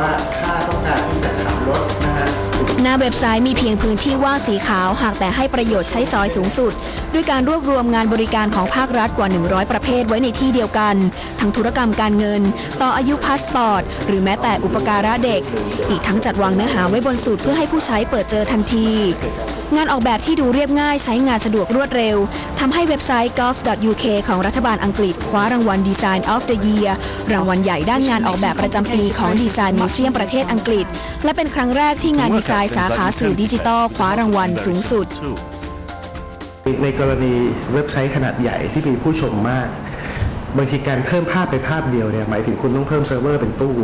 ว่าข้าต้องการที่จะขับรถนะฮะหน้าเว็บไซต์มีเพียงพื้นที่ว่างสีขาวหากแต่ให้ประโยชน์ใช้ซอยสูงสุด ด้วยการรวบรวมงานบริการของภาครัฐกว่า 100 ประเภทไว้ในที่เดียวกัน ทั้งธุรกรรมการเงิน ต่ออายุพาสปอร์ต หรือแม้แต่อุปการะเด็ก อีกทั้งจัดวางเนื้อหาไว้บนสูตรเพื่อให้ผู้ใช้เปิดเจอทันที งานออกแบบที่ดูเรียบง่ายใช้งานสะดวกรวดเร็วทำให้เว็บไซต์ golf.uk ของรัฐบาลอังกฤษคว้ารางวัล Design of the Year รางวัลใหญ่ด้านงานออกแบบประจำปีของดีไซน์มิวเซียมประเทศอังกฤษ และเป็นครั้งแรกที่งานดีไซน์สาขาสื่อดิจิทัลคว้ารางวัลสูงสุด ในกรณีเว็บไซต์ขนาดใหญ่ที่มีผู้ชมมาก บางทีการเพิ่มภาพไปภาพเดียวเนี่ยหมายถึงคุณต้องเพิ่มเซิร์ฟเวอร์เป็นตู้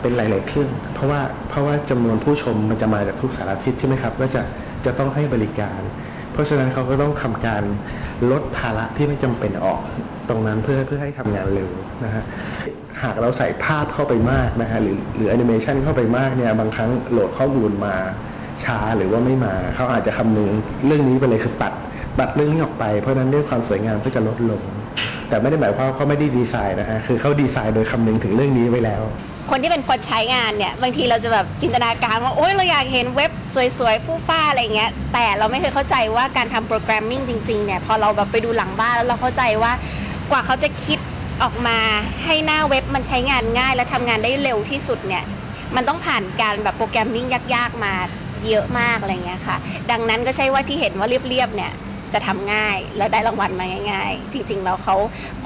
เป็นหลาย ๆ เครื่อง เพราะว่าเพราะว่าจำนวนผู้ชมมันจะมาจากทุกสารทิศใช่ไหมครับก็จะ จะต้องให้บริการ เพราะฉะนั้นเขาก็ต้องทำการลดภาระที่ไม่จำเป็นออกตรงนั้นเพื่อเพื่อให้ทำงานเร็วนะฮะหากเราใส่ภาพเข้าไปมากนะฮะหรือหรือแอนิเมชันเข้าไปมากเนี่ยบางครั้งโหลดข้อมูลมาช้าหรือว่าไม่มาเขาอาจจะคำนึงเรื่องนี้ไปเลยคือตัดตัดเรื่องนี้ออกไปเพราะฉะนั้นเรื่องความสวยงามก็จะลดลง แต่ไม่ได้หมายความว่าเขาไม่ได้ดีไซน์นะฮะคือเขาดีไซน์โดยคำนึงถึงเรื่องนี้ไว้แล้ว คนที่เป็นคนใช้งานเนี่ย บางทีเราจะแบบจินตนาการว่า โอ๊ยเราอยากเห็นเว็บสวยๆ ฟู่ฟ้าอะไรเงี้ย แต่เราไม่เคยเข้าใจว่าการทำโปรแกรมมิ่งจริงๆ เนี่ย พอเราแบบไปดูหลังบ้านแล้วเราเข้าใจว่ากว่าเขาจะคิดออกมาให้หน้าเว็บมันใช้งานง่าย และทำงานได้เร็วที่สุดเนี่ย มันต้องผ่านการแบบโปรแกรมมิ่งยากๆ มาเยอะมากอะไรเงี้ยค่ะ ดังนั้นก็ใช่ว่าที่เห็นว่าเรียบๆเนี่ย จะทำง่ายแล้วได้รางวัลมาง่าย ๆ จริงๆแล้วเขา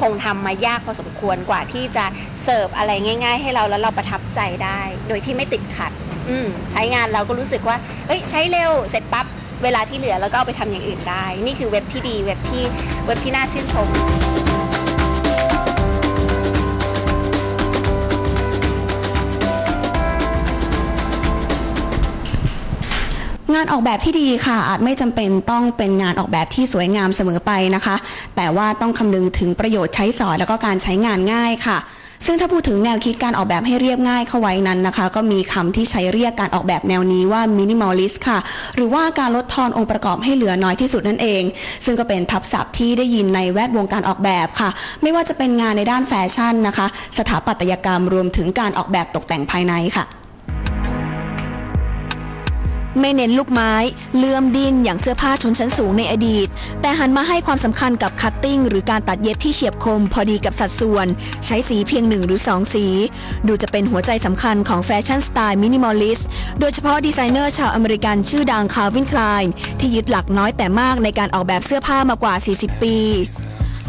คงทำมายากพอสมควรกว่าที่จะเสิร์ฟอะไรง่าย ๆ ให้เราแล้วเราประทับใจได้ โดยที่ไม่ติดขัด อืใช้งานเราก็รู้สึกว่าเอ้ยใช้เร็วเสร็จปั๊บเวลาที่เหลือแล้วก็เอาไปทำอย่างอื่นได้ นี่คือเว็บที่ดีเว็บที่เว็บที่น่าชื่นชม งานออกแบบที่ดีค่ะ อาจไม่จำเป็นต้องเป็นงานออกแบบที่สวยงามเสมอไปนะคะ แต่ว่าต้องคำนึงถึงประโยชน์ใช้สอยแล้วก็การใช้งานง่ายค่ะ ซึ่งถ้าพูดถึงแนวคิดการออกแบบให้เรียบง่ายเข้าไว้นั้นนะคะ ก็มีคำที่ใช้เรียกการออกแบบแนวนี้ว่า minimalist ค่ะ หรือว่าการลดทอนองค์ประกอบให้เหลือน้อยที่สุดนั่นเอง ซึ่งก็เป็นทับศัพท์ที่ได้ยินในแวดวงการออกแบบค่ะ ไม่ว่าจะเป็นงานในด้านแฟชั่นนะคะ สถาปัตยกรรมรวมถึงการออกแบบตกแต่งภายในค่ะ ไม่เน้นลูกไม้ เลื่อมดินอย่างเสื้อผ้าชนชั้นสูงในอดีต แต่หันมาให้ความสำคัญกับคัตติ้งหรือการตัดเย็บที่เฉียบคมพอดีกับสัดส่วน ใช้สีเพียงหนึ่งหรือสองสี ดูจะเป็นหัวใจสำคัญของแฟชั่นสไตล์มินิมอลลิสต์โดยเฉพาะดีไซเนอร์ชาวอเมริกันชื่อดังคาร์วินคลายที่ยึดหลักน้อยแต่มากในการออกแบบเสื้อผ้ามากว่า 40 ปี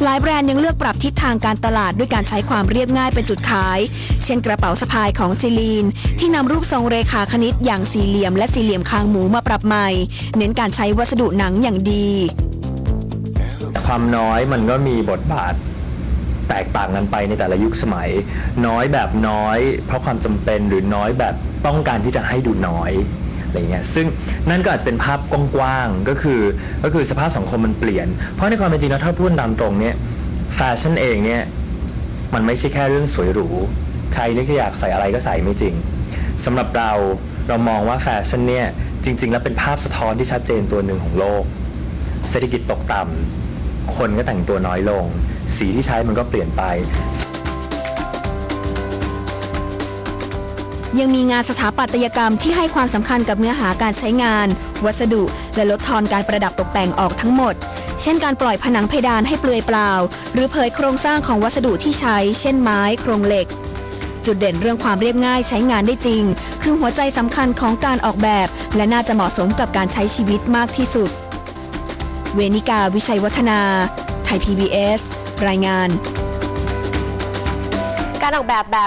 หลายแบรนด์ยังเลือกปรับทิศทางการตลาดด้วยการใช้ความเรียบง่ายเป็นจุดขาย เช่นกระเป๋าสะพายของซีลีน ที่นำรูปทรงเรขาคณิตอย่างสี่เหลี่ยมและสี่เหลี่ยมคางหมูมาปรับใหม่ เน้นการใช้วัสดุหนังอย่างดี ความน้อยมันก็มีบทบาทแตกต่างกันไปในแต่ละยุคสมัย น้อยแบบน้อย เพราะความจำเป็นหรือน้อยแบบต้องการที่จะให้ดูน้อย อะไรเงี้ยซึ่งนั่นก็อาจจะเป็นภาพกว้างๆก็คือก็คือสภาพสังคมมันเปลี่ยน เพราะในความเป็นจริงแล้วถ้าพูดตามตรงเนี่ยแฟชั่นเองเนี่ยมันไม่ใช่แค่เรื่องสวยหรูใครนึกจะอยากใส่อะไรก็ใส่ไม่จริงสำหรับเราเรามองว่าแฟชั่นเนี่ยจริง ๆ แล้วเป็นภาพสะท้อนที่ชัดเจนตัวหนึ่งของโลก เศรษฐกิจตกต่ำคนก็แต่งตัวน้อยลง สีที่ใช้มันก็เปลี่ยนไป ยังมีงานสถาปัตยกรรมที่ให้ความสำคัญกับเนื้อหาการใช้งาน วัสดุ และลดทอนการประดับตกแต่งออกทั้งหมด เช่นการปล่อยผนังเพดานให้เปลือยเปล่า หรือเผยโครงสร้างของวัสดุที่ใช้ เช่นไม้ โครงเหล็ก จุดเด่นเรื่องความเรียบง่ายใช้งานได้จริง คือหัวใจสำคัญของการออกแบบ และน่าจะเหมาะสมกับการใช้ชีวิตมากที่สุด เวนิกาวิชัยวัฒนา ไทย PBS รายงานการออกแบบแบบ